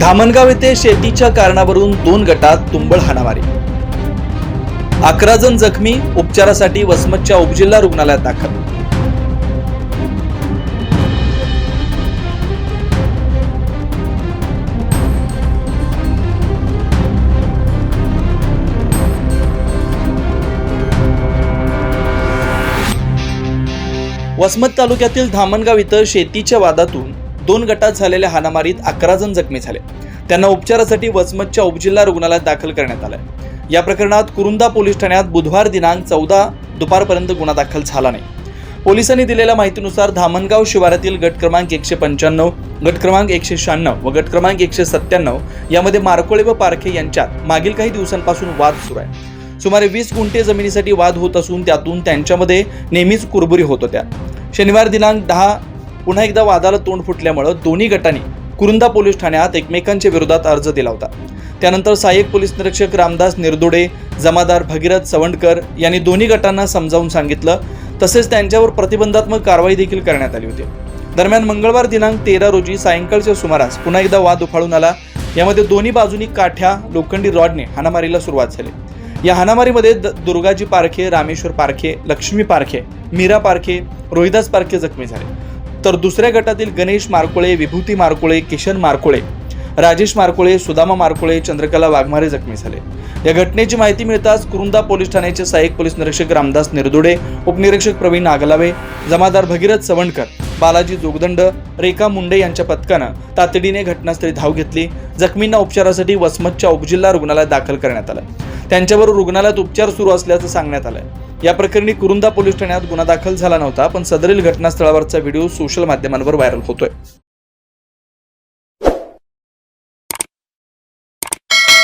धामणगाव येथे शेतीच्या कारणावरून दोन गटात तुंबळ हाणामारी. अकरा जण जखमी उपचारासाठी वसमतच्या उपजिल्हा रुग्णालयात दाखल. वसमत तालुक्यातील धामणगाव इथं शेतीच्या वादातून दोन गटात झालेल्या हाणामारीत अकरा जण जखमी झाले. त्यांना उपचारासाठी वसमतच्या उपजिल्हा रुग्णालयात दाखल करण्यात आलं या प्रकरणात कुरुंदा पोलीस ठाण्यात बुधवार दिनांक चौदा दुपारपर्यंत गुन्हा दाखल झाला नाही. पोलिसांनी दिलेल्या माहितीनुसार धामणगाव शिवारातील गट क्रमांक एकशे पंच्याण्णव गट क्रमांक एकशे शहाण्णव व गट क्रमांक एकशे सत्त्याण्णव यामध्ये मारकोळे व पारखे यांच्यात मागील काही दिवसांपासून वाद सुरू आहे. सुमारे वीस गुंठे जमिनीसाठी वाद होत असून त्यातून त्यांच्यामध्ये नेहमीच कुरबुरी होत होत्या. शनिवार दिनांक दहा पुन्हा एकदा वादाला तोंड फुटल्यामुळं दोन्ही गटांनी कुरुंदा पोलीस ठाण्यात एकमेकांच्या विरोधात अर्ज दिला होता. त्यानंतर सहाय्यक पोलीस निरीक्षक रामदास निर्दोडे जमादार भगीरथ सवंडकर यांनी दोन्ही गटांना समजावून सांगितलं. तसेच त्यांच्यावर प्रतिबंधात्मक कारवाई देखील करण्यात आली होती. दरम्यान मंगळवार दिनांक तेरा रोजी सायंकाळच्या सुमारास पुन्हा एकदा वाद उफाळून आला. यामध्ये दोन्ही बाजूनी काठ्या लोखंडी रॉडने हाणामारीला सुरुवात झाली. या हाणामारीमध्ये द- दुर्गाजी पारखे रामेश्वर पारखे लक्ष्मी पारखे मीरा पारखे रोहिदास पारखे जखमी झाले. तर दुसऱ्या गटातील गणेश मारकोळे विभूती मारकोळे किशन मारकोळे राजेश मारकोळे सुदामा मारकोळे चंद्रकला वाघमारे जखमी झाले. या घटनेची माहिती मिळताच कुरुंदा पोलीस ठाण्याचे सहाय्यक पोलीस निरीक्षक रामदास निर्दुडे उपनिरीक्षक प्रवीण नागलावे जमादार भगीरथ सवंडकर बालाजी जोगदंड रेखा मुंडे यांच्या पथकानं तातडीने घटनास्थळी धाव घेतली. जखमींना उपचारासाठी वसमतच्या उपजिल्हा रुग्णालयात दाखल करण्यात आलं. त्यांच्यावर रुग्णालयात उपचार सुरू असल्याचं सांगण्यात आलंय. या प्रकरणी कुरुंदा पोलीस ठाण्यात गुन्हा दाखल झाला नव्हता पण सदरील घटनास्थळावरचा व्हिडिओ सोशल माध्यमांवर व्हायरल होतोय.